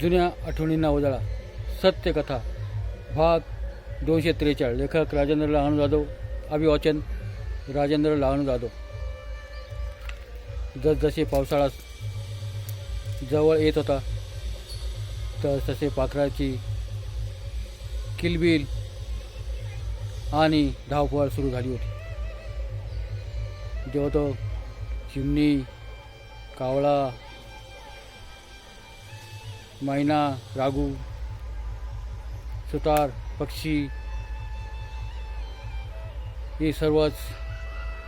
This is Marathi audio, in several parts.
जुन्या आठवणींना उजाळा. सत्यकथा भाग दोनशे त्रेचाळीस. लेखक राजेंद्र लहानू जाधव. अभिवाचन राजेंद्र लहानू जाधव. जसजसे पावसाळा जवळ येत होता तर तसे पाखराची किलबिल आणि धावपळ सुरू झाली होती. जेव्हा तो चिमणी कावळा मैना रागू सुतार पक्षी ही सर्वच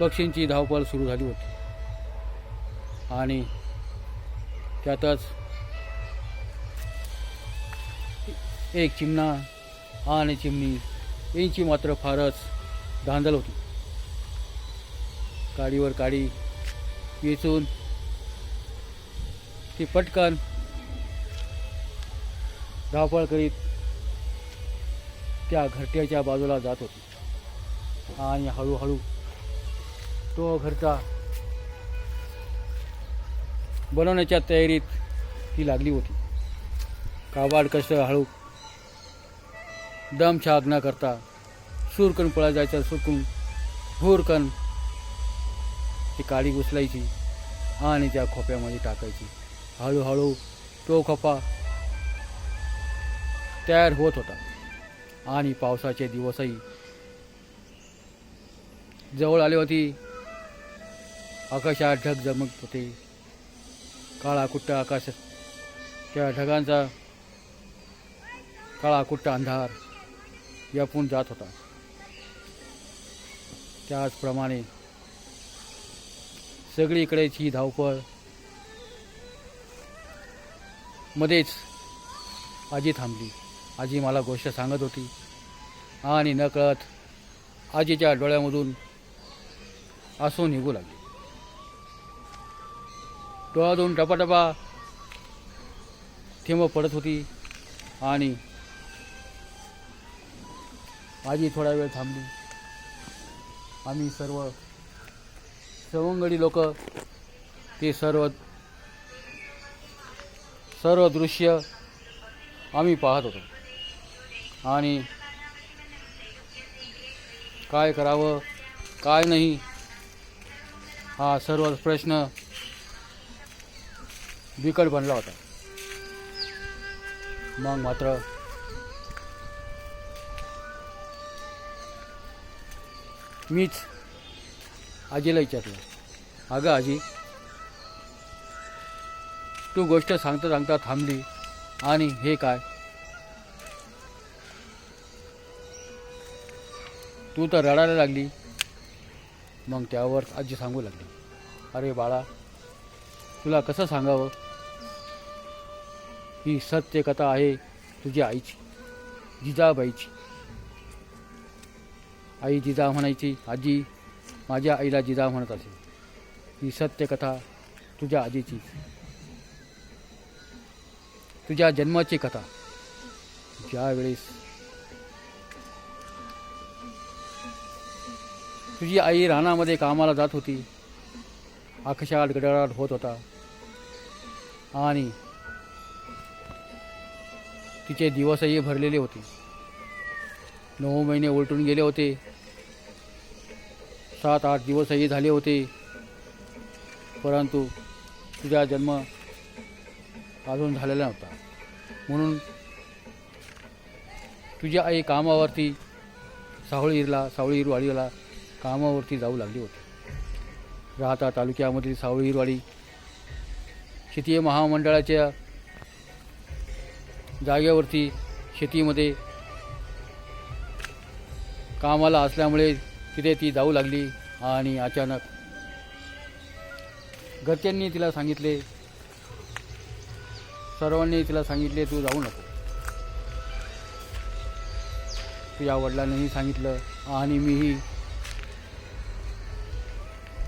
पक्षींची धावपळ सुरू झाली होती. आणि त्यातच एक चिमणा आणि चिमणी यांची मात्र फारच धांदल होती. काडीवर काडी वेचून ती पटकन धावपळ करीत त्या घरट्याच्या बाजूला जात होती. आणि हळूहळू तो घरटा बनवण्याच्या तयारीत ती लागली होती. काबाड कष्ट हळू दम छाग न करता सुरकण पळा जायचं सुरकून भोरकण ती काडी घुसलायची आणि त्या खोप्यामध्ये टाकायची. हळूहळू तो खोपा तयार होत होता. आणि पावसाचे दिवसही जवळ आले होती. आकाशात ढग जमत होते. काळाकुट्टा आकाश त्या ढगांचा काळाकुट्टा अंधार व्यापून जात होता. त्याचप्रमाणे सगळीकडेच ही धावपळ मध्येच आजी थांबली. आजी मला गोष्ट सांगत होती. आणि नकळत आजीच्या डोळ्यामधून आसू निघू लागले. डोळ्यातून टपाटपा थेंब पडत होती आणि आजी थोडा वेळ थांबली. आम्ही सर्व सवंगडी लोक ते सर्व सर्व दृश्य आम्ही पाहत होतो. आणि काय करावं काय नाही हा सर्व प्रश्न बिकट बनला होता. मग मात्र मीच आजीला विचारलं अगं आजी तू गोष्ट सांगता सांगता थांबली आणि हे काय? तू तर रडायला लागली. मग त्यावर आजी सांगू लागली. अरे बाळा तुला कसं सांगावं? ही सत्य कथा आहे तुझी आईची जिजाबाईची. आई जिजा म्हणायची आजी माझ्या आईला जिजा म्हणत असे ही सत्य कथा तुझ्या आजीची. तुझ्या जन्माची कथा. ज्यावेळेस तुझी आई रानामध्ये कामाला जात होती. आकाशात गडगडाट होत होता. आणि तिचे दिवसही भरलेले होते. नऊ महिने उलटून गेले होते. सात आठ दिवसही झाले होते. परंतु तुझा जन्म अजून झालेला नव्हता. म्हणून तुझी आई कामावरती सावळीला सावळी वाडीला कामावरती जाऊ लागली होती. राहता तालुक्यामधील सावळीरवाडी शेती महामंडळाच्या जागेवरती शेतीमध्ये कामाला असल्यामुळे तिथे ती जाऊ लागली आणि अचानक घरच्यांनी तिला सांगितले सर्वांनी तिला सांगितले तू जाऊ नको. तुझ्या वडिलांनीही सांगितलं आणि मीही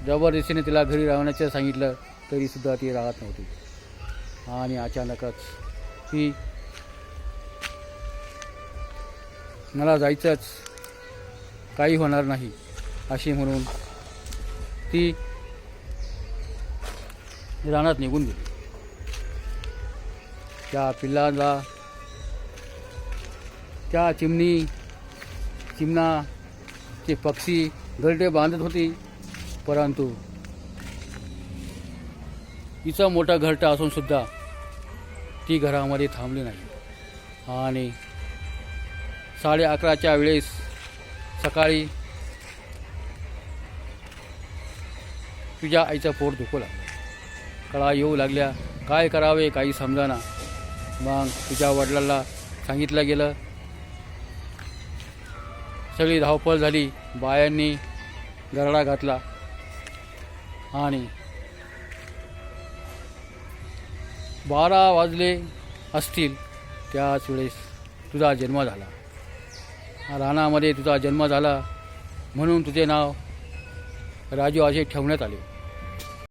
जबरदस्तीने तिला घरी राहण्याचं सांगितलं तरीसुद्धा ती राहत नव्हती. आणि अचानकच ती मला जायचंच काही होणार नाही अशी म्हणून ती रानात निघून गेली. त्या पिल्लाला त्या चिमणी चिमणाचे पक्षी घरटे बांधत होती. परंतु तिचा मोठा घरटा असून सुद्धा ती घरामध्ये थांबली नाही. आणि साडे अकराच्या वेळेस सकाळी तुझ्या आईचं पोट दुखू लागला कळा येऊ लागल्या काय करावे काही समजाना. मग तुझ्या वडिलांना सांगितलं गेलं. सगळी धावपळ झाली बायांनी गरडा घातला. आणि बारा वाजले असतील त्याच वेळेस तुझा जन्म झाला. रानामध्ये तुझा जन्म झाला म्हणून तुझे नाव राजू असे ठेवण्यात आले.